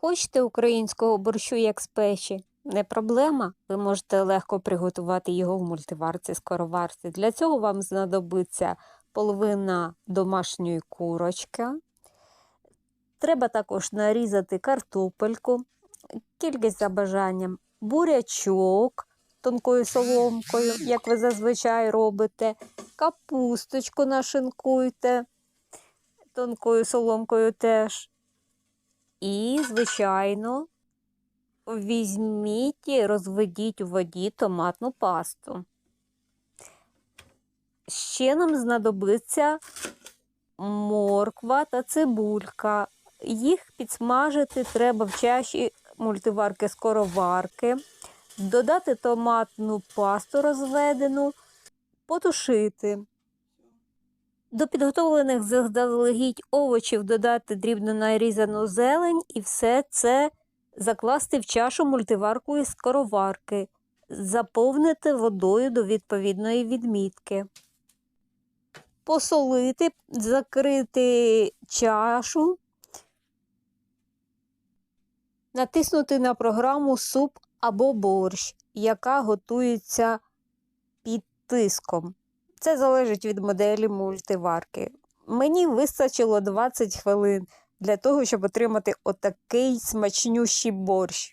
Хочете українського борщу як з печі? Не проблема. Ви можете легко приготувати його в мультиварці скороварці. Для цього вам знадобиться половина домашньої курочки. Треба також нарізати картопельку, кількість за бажанням, бурячок тонкою соломкою, як ви зазвичай робите, капусточку нашинкуйте тонкою соломкою теж. І, звичайно, візьміть і розведіть у воді томатну пасту. Ще нам знадобиться морква та цибулька. Їх підсмажити треба в чаші мультиварки скороварки, додати томатну пасту розведену, потушити. До підготовлених заздалегідь овочів додати дрібно нарізану зелень і все це закласти в чашу мультиварку із скороварки, заповнити водою до відповідної відмітки, посолити, закрити чашу, натиснути на програму суп або борщ, яка готується під тиском. Це залежить від моделі мультиварки. Мені вистачило 20 хвилин для того, щоб отримати отакий смачнющий борщ.